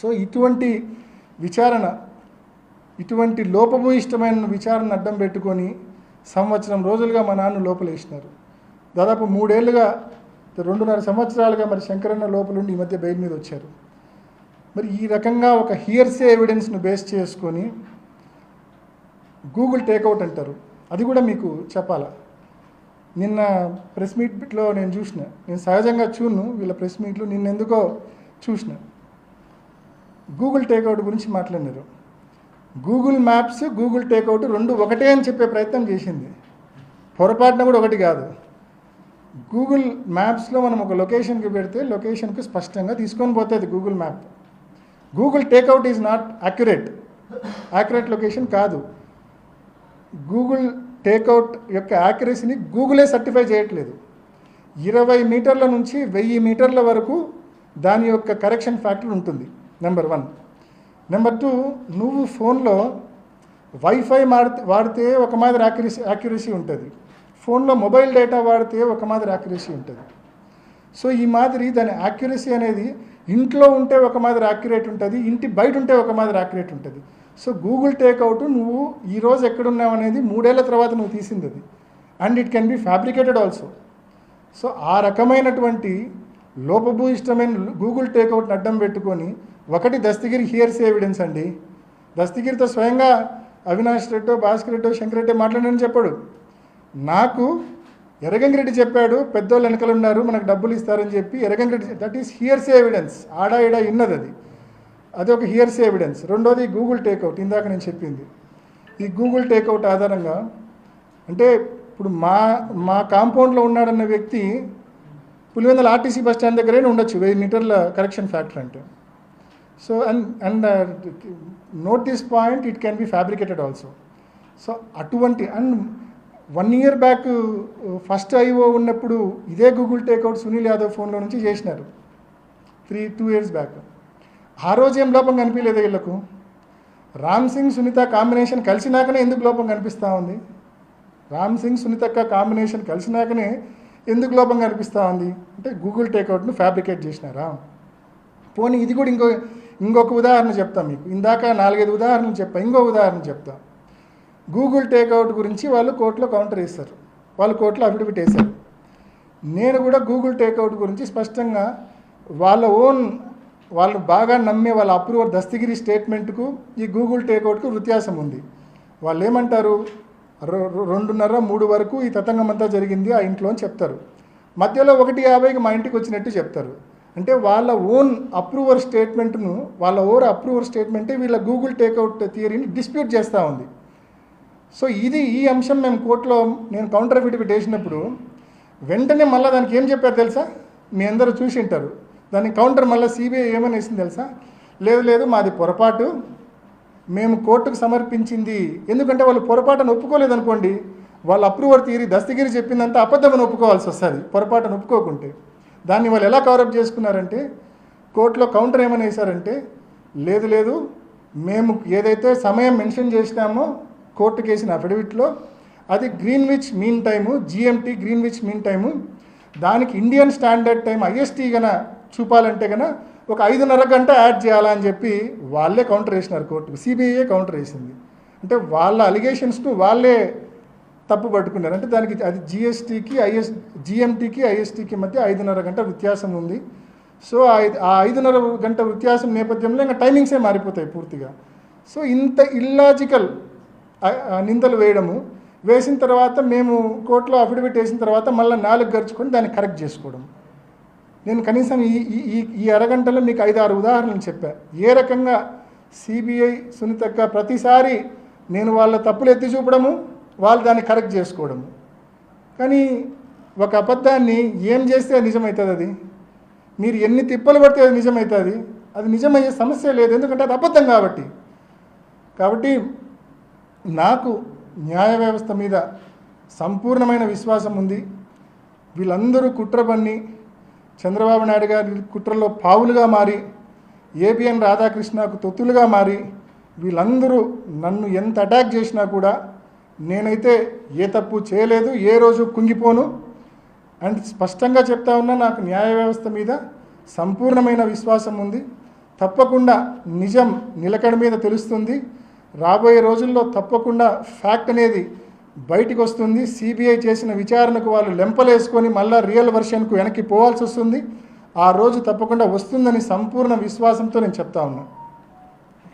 So ఇటువంటి విచారణ ఇటువంటి లోపభూయిష్టమైన విచారణ అడ్డం పెట్టుకొని సంవత్సరం రోజులుగా మా నాన్న లోపలేసినారు దాదాపు మూడేళ్ళుగా రెండున్నర సంవత్సరాలుగా మరి శంకరన్న లోపలుండి ఈ మధ్య బయట మీద వచ్చారు. మరి ఈ రకంగా ఒక హియర్సే ఎవిడెన్స్ను బేస్ చేసుకొని గూగుల్ టేక్అవుట్ అంటారు. అది కూడా మీకు చెప్పాలా? నిన్న ప్రెస్ మీట్లో నేను చూసిన నేను సహజంగా చూను వీళ్ళ ప్రెస్ మీట్లు నిన్నెందుకో చూసిన. గూగుల్ టేక్అవుట్ గురించి మాట్లాడినారు. గూగుల్ మ్యాప్స్ గూగుల్ టేక్అవుట్ రెండు ఒకటే అని చెప్పే ప్రయత్నం చేసింది. పొరపాటున కూడా ఒకటి కాదు. గూగుల్ మ్యాప్స్లో మనం ఒక లొకేషన్కి పెడితే లొకేషన్కి స్పష్టంగా తీసుకొని పోతుంది Google map. Google takeout is not accurate. Accurate location కాదు. గూగుల్ టేక్అవుట్ యొక్క యాక్యురసీని గూగులే సర్టిఫై చేయట్లేదు. ఇరవై మీటర్ల నుంచి వెయ్యి మీటర్ల వరకు దాని యొక్క కరెక్షన్ ఫ్యాక్టర్ ఉంటుంది. నెంబర్ వన్ నెంబర్ టూ నువ్వు ఫోన్లో వైఫై వాడితే వాడితే ఒక మాదిరి యాక్యురసీ యాక్యురసీ ఉంటుంది. ఫోన్లో మొబైల్ డేటా వాడితే ఒక మాదిరి యాక్యురసీ ఉంటుంది. సో ఈ మాదిరి దాని యాక్యురసీ అనేది ఇంట్లో ఉంటే ఒక మాదిరి యాక్యురేట్ ఉంటుంది ఇంటి బయట ఉంటే ఒక మాదిరి యాక్యురేట్ ఉంటుంది. సో గూగుల్ టేక్అవుట్ నువ్వు ఈరోజు ఎక్కడున్నావు అనేది మూడేళ్ళ తర్వాత నువ్వు తీసింది అది and it can be fabricated also so ఆ రకమైనటువంటి లోపభూయిష్టమైన గూగుల్ టేక్అవుట్ని అడ్డం పెట్టుకొని ఒకటి దస్తగిరి హియర్స్ ఎవిడెన్స్ అండి. దస్తగిరితో స్వయంగా అవినాష్ రెడ్డో భాస్కర్ రెడ్డో శంకర్ రెడ్డి మాట్లాడని చెప్పాడు. నాకు ఎరగంగిరెడ్డి చెప్పాడు పెద్దోళ్ళు వెనకలు ఉన్నారు మనకు డబ్బులు ఇస్తారని చెప్పి Erragangireddy that is hearsay evidence ఆడా ఇడా ఇన్నది అది. అది ఒక హియర్స్ ఎవిడెన్స్ రెండోది గూగుల్ టేక్అవుట్ ఇందాక నేను చెప్పింది. ఈ గూగుల్ టేక్అవుట్ ఆధారంగా అంటే ఇప్పుడు మా మా కాంపౌండ్లో ఉన్నాడన్న వ్యక్తి పులివెందల ఆర్టీసీ బస్ స్టాండ్ దగ్గరే ఉండొచ్చు వెయ్యి మీటర్ల కరెక్షన్ ఫ్యాక్టర్ అంటే. So and and note this point it can be fabricated also so అటువంటి and one year back first IO ఉన్నప్పుడు ఇదే గూగుల్ టేక్అవుట్ సునీల్ యాదవ్ ఫోన్లో నుంచి చేసినారు. త్రీ టూ ఇయర్స్ బ్యాక్ ఆ రోజు ఏం లోపం కనిపించలేదు వీళ్ళకు? రామ్ సింగ్ సునీత కాంబినేషన్ కలిసినాకనే ఎందుకు లోపం కనిపిస్తూ ఉంది? రామ్ సింగ్ సునీతక్క కాంబినేషన్ కలిసినాకనే ఎందుకు లోపం కనిపిస్తూ ఉంది? అంటే గూగుల్ టేక్అవుట్ను ఫ్యాబ్రికేట్ చేసినారా? పోనీ ఇది కూడా ఇంకో ఇంకొక ఉదాహరణ చెప్తా మీకు. ఇందాక నాలుగైదు ఉదాహరణలు చెప్పా. ఇంకో ఉదాహరణ చెప్తా. గూగుల్ టేక్అవుట్ గురించి వాళ్ళు కోర్టులో కౌంటర్ వేస్తారు వాళ్ళు కోర్టులో అఫిడవిట్ వేశారు. నేను కూడా గూగుల్ టేక్అవుట్ గురించి స్పష్టంగా వాళ్ళ ఓన్ వాళ్ళు బాగా నమ్మే వాళ్ళ అప్రూవర్ దస్తగిరి స్టేట్మెంట్కు ఈ గూగుల్ టేక్అవుట్కు వ్యత్యాసం ఉంది. వాళ్ళు ఏమంటారు రొ- రెండున్నర మూడు వరకు ఈ తతంగం అంతా జరిగింది ఆ ఇంట్లో అని చెప్తారు. మధ్యలో ఒకటి యాభైకి మా ఇంటికి వచ్చినట్టు చెప్తారు. అంటే వాళ్ళ ఓన్ అప్రూవర్ స్టేట్మెంట్ను వాళ్ళ ఓర్ అప్రూవర్ స్టేట్మెంటే వీళ్ళ గూగుల్ టేక్అవుట్ థియరీని డిస్ప్యూట్ చేస్తూ ఉంది. సో ఇది ఈ అంశం మేము కోర్టులో నేను కౌంటర్ అఫిడవిట్ వేసినప్పుడు వెంటనే మళ్ళీ దానికి ఏం చెప్పారు తెలుసా? మీ అందరూ చూసి ఉంటారు. దాని కౌంటర్ మళ్ళీ సిబిఐ ఏమని వేసింది తెలుసా? లేదు లేదు మాది పొరపాటు. మేము కోర్టుకు సమర్పించింది. ఎందుకంటే వాళ్ళు పొరపాటును ఒప్పుకోలేదు అనుకోండి వాళ్ళ అప్రూవర్ తీరి దస్తగిరి చెప్పిందంతా అబద్ధమని ఒప్పుకోవాల్సి వస్తుంది. పొరపాటును ఒప్పుకోకుంటే. దాన్ని వాళ్ళు ఎలా కవరప్ చేసుకున్నారంటే కోర్టులో కౌంటర్ ఏమని వేశారంటే లేదు లేదు మేము ఏదైతే సమయం మెన్షన్ చేసినామో కోర్టుకు వేసిన అఫిడవిట్లో అది Greenwich mean time GMT Greenwich mean time దానికి ఇండియన్ స్టాండర్డ్ టైం ఐఎస్టీ గన చూపాలంటే గన ఒక ఐదున్నర గంట యాడ్ చేయాలని చెప్పి వాళ్ళే కౌంటర్ వేసినారు కోర్టుకు. సిబిఐ కౌంటర్ వేసింది. అంటే వాళ్ళ అలిగేషన్స్ను వాళ్ళే తప్పు పట్టుకున్నారు. అంటే దానికి అది జిఎస్టీకి ఐఎస్ జిఎంటీకి ఐఎస్టీకి మధ్య ఐదున్నర గంట వ్యత్యాసం ఉంది. సో ఆ ఐదున్నర గంట వ్యత్యాసం నేపథ్యంలో ఇంకా టైమింగ్సే మారిపోతాయి పూర్తిగా. సో ఇంత ఇల్లాజికల్ నిందలు వేయడము వేసిన తర్వాత మేము కోర్టులో అఫిడవిట్ వేసిన తర్వాత మళ్ళీ నాలుగు గరుచుకొని దాన్ని కరెక్ట్ చేసుకోవడం. నేను కనీసం ఈ ఈ- ఈ ఈ అరగంటలో మీకు ఐదు ఆరు ఉదాహరణలు చెప్పా. ఏ రకంగా సిబిఐ సునీతక్క ప్రతిసారి నేను వాళ్ళ తప్పులు ఎత్తి చూపడము వాళ్ళు దాన్ని కరెక్ట్ చేసుకోవడము కానీ ఒక అబద్ధాన్ని ఏం చేస్తే అది నిజమవుతుంది అది? మీరు ఎన్ని తిప్పలు పడితే అది నిజమవుతుంది అది నిజమయ్యే సమస్య లేదు ఎందుకంటే అది అబద్ధం కాబట్టి. కాబట్టి నాకు న్యాయ వ్యవస్థ మీద సంపూర్ణమైన విశ్వాసం ఉంది. వీళ్ళందరూ కుట్ర పన్ని చంద్రబాబు నాయుడు గారి కుట్రలో పావులుగా మారి ఏబిఎన్ రాధాకృష్ణకు తొత్తులుగా మారి వీళ్ళందరూ నన్ను ఎంత అటాక్ చేసినా కూడా నేనైతే ఏ తప్పు చేయలేదు ఏ రోజు కుంగిపోను. అండ్ స్పష్టంగా చెప్తా ఉన్నా నాకు న్యాయ వ్యవస్థ మీద సంపూర్ణమైన విశ్వాసం ఉంది. తప్పకుండా నిజం నిలకడ మీద తెలుస్తుంది. రాబోయే రోజుల్లో తప్పకుండా ఫ్యాక్ట్ అనేది బయటికి వస్తుంది. సిబిఐ చేసిన విచారణకు వాళ్ళు లెంపలేసుకొని మళ్ళా రియల్ వర్షన్కు వెనక్కి పోవాల్సి వస్తుంది. ఆ రోజు తప్పకుండా వస్తుందని సంపూర్ణ విశ్వాసంతో నేను చెప్తా ఉన్నాను